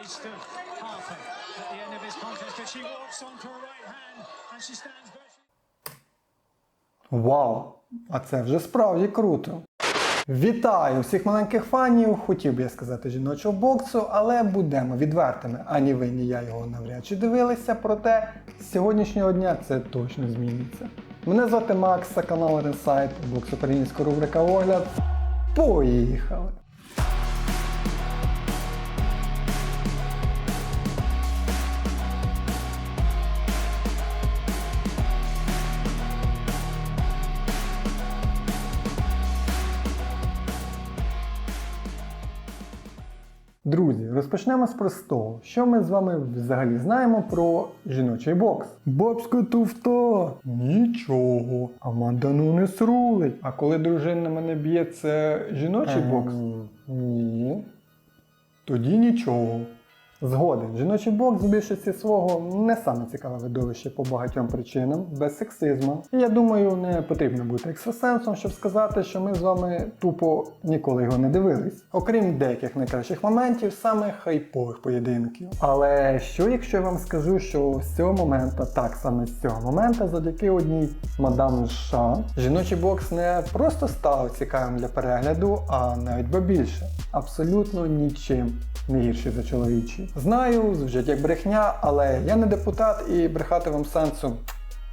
waste of Harper at the end of his contest, but she walks onto her right hand and she stands. Вау! А це вже справді круто. Вітаю всіх маленьких фанів. Хотів би я сказати жіночого боксу, але будемо відвертими. Ані ви, ні я його навряд чи дивилися, проте з сьогоднішнього дня це точно зміниться. Мене звати Макс, канал Ренсайт, бокс українська рубрика Огляд. Поїхали! Друзі, розпочнемо з простого. Що ми з вами взагалі знаємо про жіночий бокс? Бабська туфта! Нічого. Аманда не срулить. А коли дружина мене б'є, це жіночий бокс? Ні. Тоді нічого. Згоден, жіночий бокс в більшості свого не саме цікаве видовище по багатьом причинам, без сексизму. І я думаю, не потрібно бути екстрасенсом, щоб сказати, що ми з вами тупо ніколи його не дивились. Окрім деяких найкращих моментів, саме хайпових поєдинків. Але що якщо я вам скажу, що з цього моменту, так саме з цього моменту, завдяки одній мадам США, жіночий бокс не просто став цікавим для перегляду, а навіть би більше. Абсолютно нічим не гірший за чоловічий. Знаю, звучить як брехня, але я не депутат і брехати вам сенсу.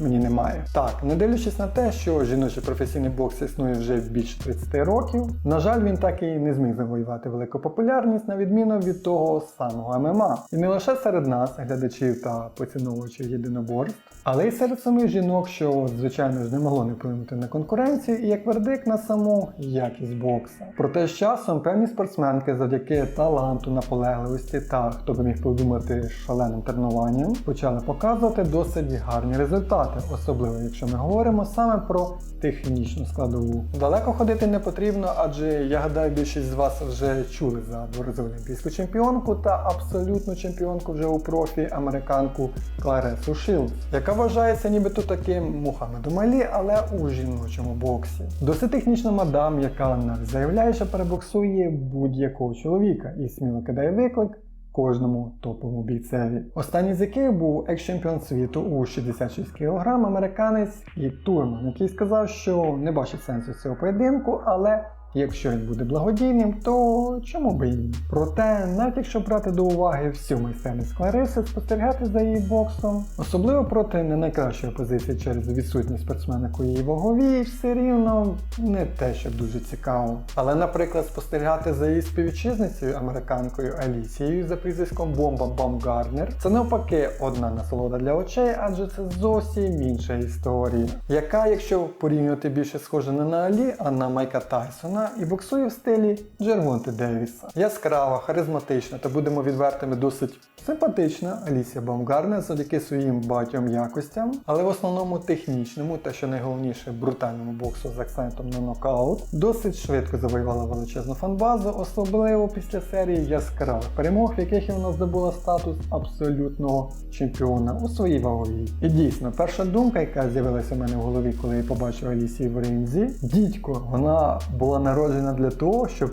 Мені немає. Так, не дивлячись на те, що жіночий професійний бокс існує вже більше 30 років, на жаль, він так і не зміг завоювати велику популярність на відміну від того самого ММА. І не лише серед нас, глядачів та поціновувачів єдиноборств, але й серед самих жінок, що звичайно ж не могло не вплинути на конкуренцію і як вердикт на саму якість бокса. Проте з часом певні спортсменки завдяки таланту, наполегливості та хто би міг подумати шаленим тренуванням, почали показувати досить гарні результати, особливо якщо ми говоримо саме про технічну складову. Далеко ходити не потрібно, адже я гадаю, більшість з вас вже чули за дворазову олімпійську чемпіонку та абсолютну чемпіонку вже у профі американку Кларесу Шилдс, яка вважається нібито таким Мухаммедом Алі, але у жіночому боксі. Досить технічна мадам, яка заявляє, що перебоксує будь-якого чоловіка і сміло кидає виклик кожному топовому бійцеві. Останній з яких був екс-чемпіон світу у 66 кг, американець і Турман, який сказав, що не бачить сенсу цього поєдинку, але Якщо він буде благодійним, то чому би і ні? Проте, навіть якщо брати до уваги всю майстерність Клариси, спостерігати за її боксом, особливо проти не найкращої позиції через відсутність спортсменок у її ваговій, все рівно не те, що дуже цікаво. Але, наприклад, спостерігати за її співвітчизницею американкою Алісією за прізвиськом Бомба Бамгарднер це навпаки одна насолода для очей, адже це зовсім інша історія, яка, якщо порівнювати більше схожа не на Алі, а на Майка Тайсона і боксує в стилі Джервонти Девіса. Яскрава, харизматична та будемо відвертими досить симпатична Алісія Бамгарне завдяки своїм багатьом якостям, але в основному технічному та що найголовніше брутальному боксу з акцентом на нокаут, досить швидко завоювала величезну фанбазу, особливо після серії яскравих перемог, в яких вона здобула статус абсолютного чемпіона у своїй ваговій. І дійсно, перша думка, яка з'явилася в мене в голові, коли я побачив Алісію в ринзі, дідько, вона була народжена для того, щоб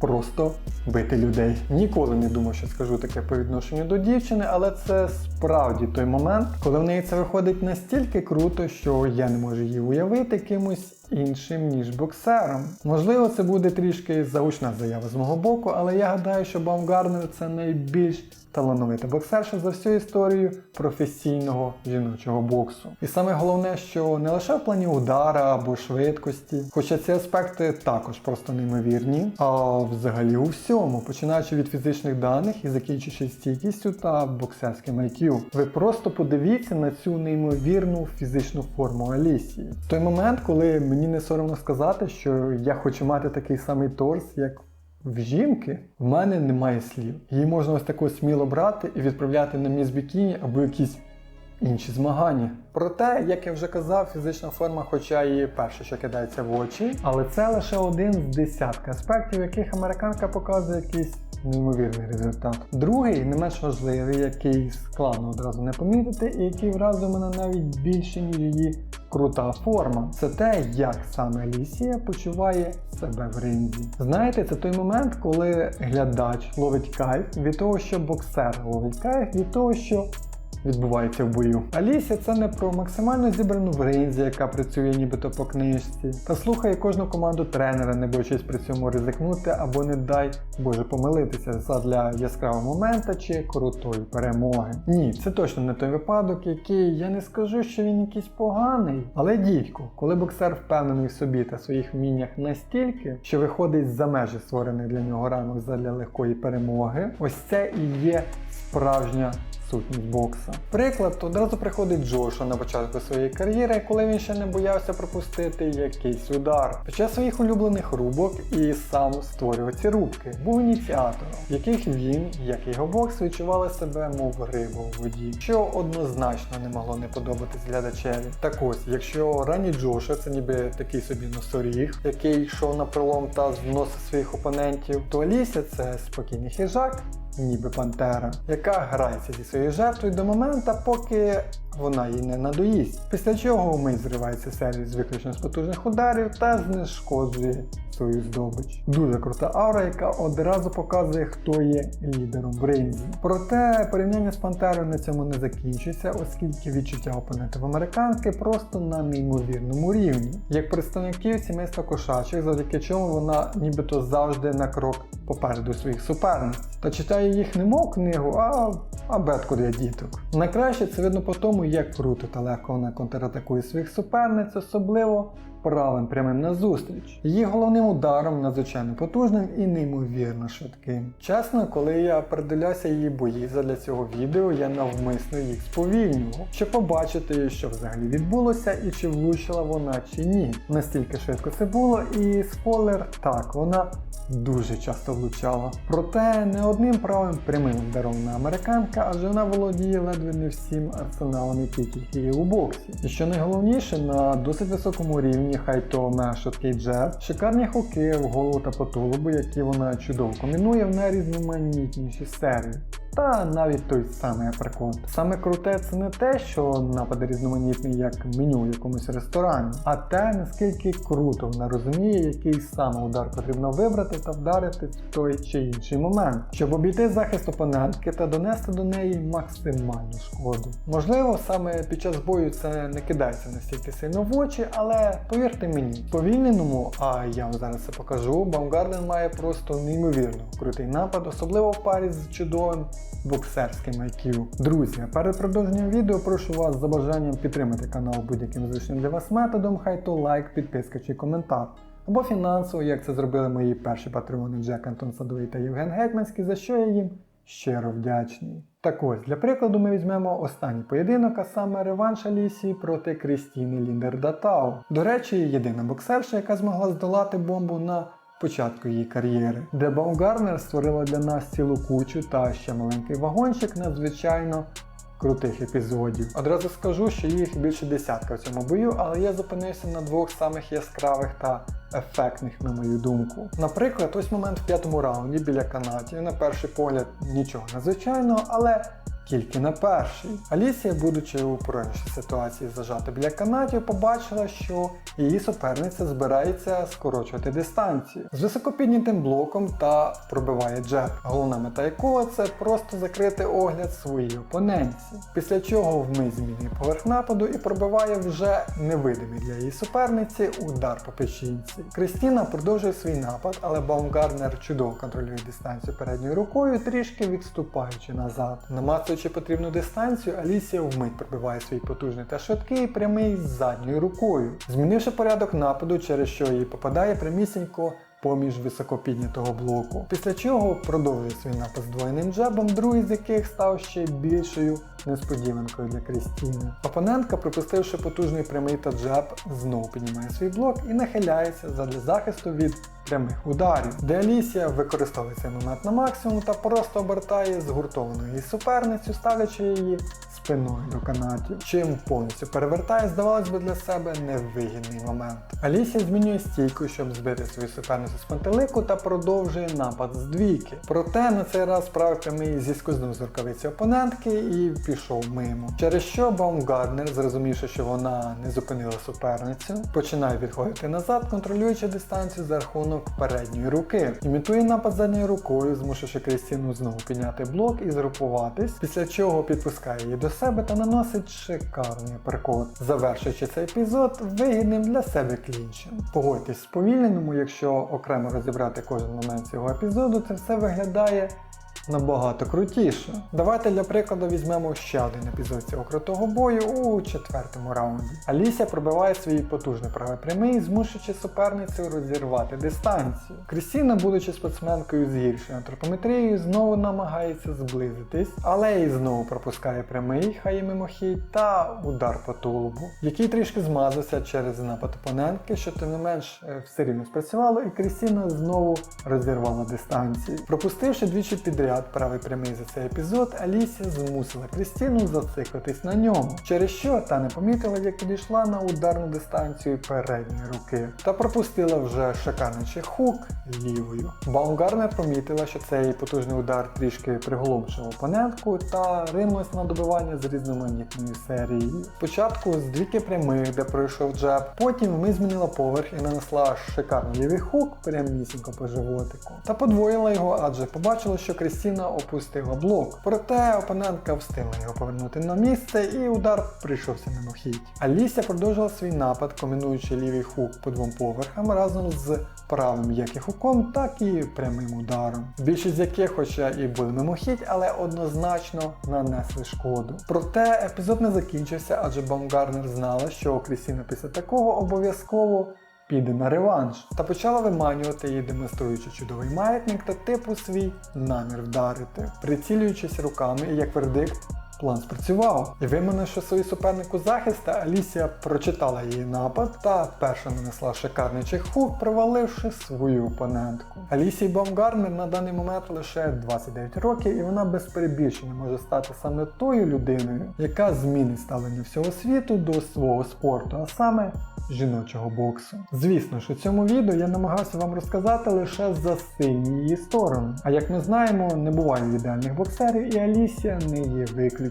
просто бити людей. Ніколи не думав, що скажу таке по відношенню до дівчини, але це справді той момент, коли в неї це виходить настільки круто, що я не можу її уявити кимось іншим, ніж боксером. Можливо, це буде трішки заучна заява з мого боку, але я гадаю, що Баумгарнер це найбільш талановита боксерша за всю історію професійного жіночого боксу. І саме головне, що не лише в плані удара або швидкості, хоча ці аспекти також просто неймовірні, а взагалі у всьому, починаючи від фізичних даних і закінчуючи стійкістю та боксерським IQ. Ви просто подивіться на цю неймовірну фізичну форму Алісії. В той момент, коли мені не соромно сказати, що я хочу мати такий самий торс, як в жінки в мене немає слів. Її можна ось тако сміло брати і відправляти на міс бікіні або якісь інші змагання. Проте, як я вже казав, фізична форма, хоча і перше, що кидається в очі, але це лише один з десятка аспектів, яких американка показує якийсь неймовірний результат. Другий, не менш важливий, який складно одразу не помітити, і який вразив мене навіть більше, ніж її крута форма. Це те, як саме Лісія почуває себе в ринзі. Знаєте, це той момент, коли глядач ловить кайф від того, що боксер ловить кайф від того, що відбувається в бою. Алісія це не про максимально зібрану в ринзі, яка працює нібито по книжці, та слухає кожну команду тренера, не боючись при цьому ризикнути або не дай Боже помилитися задля яскравого момента чи крутої перемоги. Ні, це точно не той випадок, який я не скажу, що він якийсь поганий. Але дідько, коли боксер впевнений в собі та своїх вміннях настільки, що виходить за межі створених для нього рамок задля легкої перемоги, ось це і є справжня сутність бокса. Приклад одразу приходить Джоша на початку своєї кар'єри, коли він ще не боявся пропустити якийсь удар. Під час своїх улюблених рубок і сам створював ці рубки, був ініціатором, в яких він, як і його бокс, відчували себе мов риба у воді, що однозначно не могло не подобатись глядачеві. Так ось, якщо ранній Джоша це ніби такий собі носоріг, який йшов на пролом та зносив своїх опонентів, то Аліся це спокійний хижак, ніби пантера, яка грається зі своєю жертвою до моменту, поки вона їй не надоїсть. Після чого мить зривається серію з виключно з потужних ударів та знешкоджує свою здобич. Дуже крута аура, яка одразу показує, хто є лідером в ринзі. Проте порівняння з пантерою на цьому не закінчується, оскільки відчуття опонентів американки просто на неймовірному рівні. Як представників сімейства кошачих, завдяки чому вона нібито завжди на крок попереду своїх суперниць. Та читає їх не мов книгу, а абетку для діток. Найкраще це видно по тому, як круто та легко вона контратакує своїх суперниць, особливо правим прямим назустріч. Її головним ударом надзвичайно потужним і неймовірно швидким. Чесно, коли я передивлявся її бої задля цього відео, я навмисно їх сповільнював, щоб побачити, що взагалі відбулося і чи влучила вона чи ні. Настільки швидко це було, і спойлер, так, вона дуже часто влучала. Проте не одним правим прямим дарована американка, адже вона володіє ледве не всім арсеналом, який тільки є у боксі. І що найголовніше, на досить високому рівні, хай то на швидкий джеб, шикарні хуки в голову та по тулубу, які вона чудово комбінує в найрізноманітніші серії. Та навіть той самий априкот. Саме круте це не те, що напади різноманітний як меню в якомусь ресторані, а те, наскільки круто вона розуміє, який саме удар потрібно вибрати та вдарити в той чи інший момент, щоб обійти захист опонентки та донести до неї максимальну шкоду. Можливо, саме під час бою це не кидається настільки сильно в очі, але повірте мені, повільненому, а я вам зараз це покажу, Баумгарден має просто неймовірно крутий напад, особливо в парі з чудовим боксерським IQ. Друзі, перед продовженнем відео прошу вас за бажанням підтримати канал будь-яким зручним для вас методом, хай то лайк, підписка чи коментар. Або фінансово, як це зробили мої перші патреони Джек Антон Садовий та Євген Гетьманський, за що я їм щиро вдячний. Так ось, для прикладу ми візьмемо останній поєдинок, а саме реванш Алісії проти Крістіни Ліндер-Датау. До речі, єдина боксерша, яка змогла здолати бомбу на початку її кар'єри, де Баумгарнер створила для нас цілу кучу та ще маленький вагончик надзвичайно крутих епізодів. Одразу скажу, що їх більше десятка в цьому бою, але я зупинився на двох самих яскравих та ефектних, на мою думку. Наприклад, ось момент в п'ятому раунді біля канатів. На перший погляд нічого надзвичайного, але тільки на перший. Алісія, будучи у проиграшній ситуації зажата біля канатів, побачила, що її суперниця збирається скорочувати дистанцію з високопіднятим блоком та пробиває джеб. Головна мета якого це просто закрити огляд своїй опонентці. Після чого вмить змінює поверх нападу і пробиває вже невидимий для її суперниці удар по печінці. Крістіна продовжує свій напад, але Баумгарнер чудово контролює дистанцію передньою рукою, трішки відступаючи назад. Намацуючи потрібну дистанцію, Алісія вмить пробиває свій потужний та швидкий прямий з задньою рукою, змінивши порядок нападу, через що їй попадає прямісінько поміж високопіднятого блоку. Після чого продовжує свій напад з двойним джебом, другий з яких став ще більшою несподіванкою для Крістіни. Опонентка, пропустивши потужний прямий та джеб, знову піднімає свій блок і нахиляється задля захисту від прямих ударів, де Алісія використовує цей момент на максимум та просто обертає згуртовану її суперницю, ставлячи її спиною до канатів, чим повністю перевертає, здавалось би, для себе невигідний момент. Алісія змінює стійку, щоб збити свою суперницю з пантелику та продовжує напад з двійки. Проте на цей раз правий прямий зіскознув з рукавиці опонентки і пішов мимо. Через що Баумгарднер, зрозумівши, що вона не зупинила суперницю, починає відходити назад, контролюючи дистанцію за рахунок передньої руки. Імітує напад задньою рукою, змушуючи Крістіну знову підняти блок і згрупуватись, після чого підпускає її до себе та наносить шикарний прикол, завершуючи цей епізод вигідним для себе клінчем. Погодьтесь, з сповільненому, якщо окремо розібрати кожен момент цього епізоду, це все виглядає набагато крутіше. Давайте для прикладу візьмемо ще один епізод цього крутого бою у четвертому раунді. Алісія пробиває свій потужний правий прямий, змушуючи суперницю розірвати дистанцію. Крістіна, будучи спортсменкою з гіршою антропометрією, знову намагається зблизитись, але і знову пропускає прямий, хай і мимохідь, та удар по тулубу, який трішки змазався через напад опонентки, що тим не менш е, все рівно спрацювало, і Крістіна знову розірвала дистанцію. Пропустивши двічі підряд правий прямий за цей епізод, Алісія змусила Крістіну зациклитись на ньому, через що та не помітила, як підійшла на ударну дистанцію передньої руки, та пропустила вже шикарний хук лівою. Баумгарнер помітила, що цей потужний удар трішки приголомшив опонентку та ринулась на добивання з різноманітною серією. Спочатку з двійки прямих, де пройшов джеб, потім ми змінила поверх і нанесла шикарний лівий хук прямісінько по животику. Та подвоїла його, адже побачила, що Крістіна опустила блок. Проте опонентка встигла його повернути на місце і удар прийшовся мимохідь. Алісія продовжила свій напад, комбінуючи лівий хук по двом поверхам разом з правим як і хуком, так і прямим ударом. Більшість з яких, хоча і були мимохідь, але однозначно нанесли шкоду. Проте епізод не закінчився, адже Баумгарнер знала, що Крістіна після такого обов'язково піде на реванш та почала виманювати її, демонструючи чудовий маятник та типу свій намір вдарити, прицілюючись руками і як вердикт. План спрацював, і виманивши свою супернику захиста, Алісія прочитала її напад та перша нанесла шикарний чехук, проваливши свою опонентку. Алісії Баумгарнер на даний момент лише 29 років, і вона без перебільшення може стати саме тою людиною, яка змінить ставлення всього світу до свого спорту, а саме жіночого боксу. Звісно ж, у цьому відео я намагався вам розказати лише за сильні її сторони. А як ми знаємо, не буває ідеальних боксерів, і Алісія не є виключенням.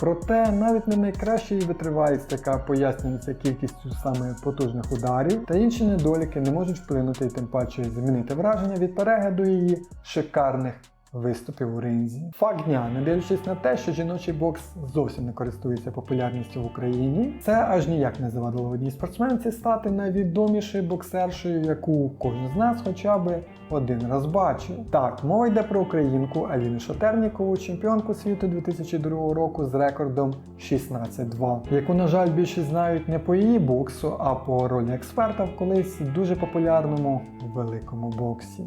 Проте навіть не найкраща її витривалість, яка пояснюється кількістю саме потужних ударів, та інші недоліки не можуть вплинути і тим паче змінити враження від перегляду її шикарних виступів у ринзі. Факт дня, не дивлячись на те, що жіночий бокс зовсім не користується популярністю в Україні, це аж ніяк не завадило одній спортсменці стати найвідомішою боксершою, яку кожен з нас хоча б один раз бачив. Так, мова йде про українку Аліну Шатернікову, чемпіонку світу 2002 року з рекордом 16-2, яку, на жаль, більшість знають не по її боксу, а по ролі експерта в колись дуже популярному великому боксі.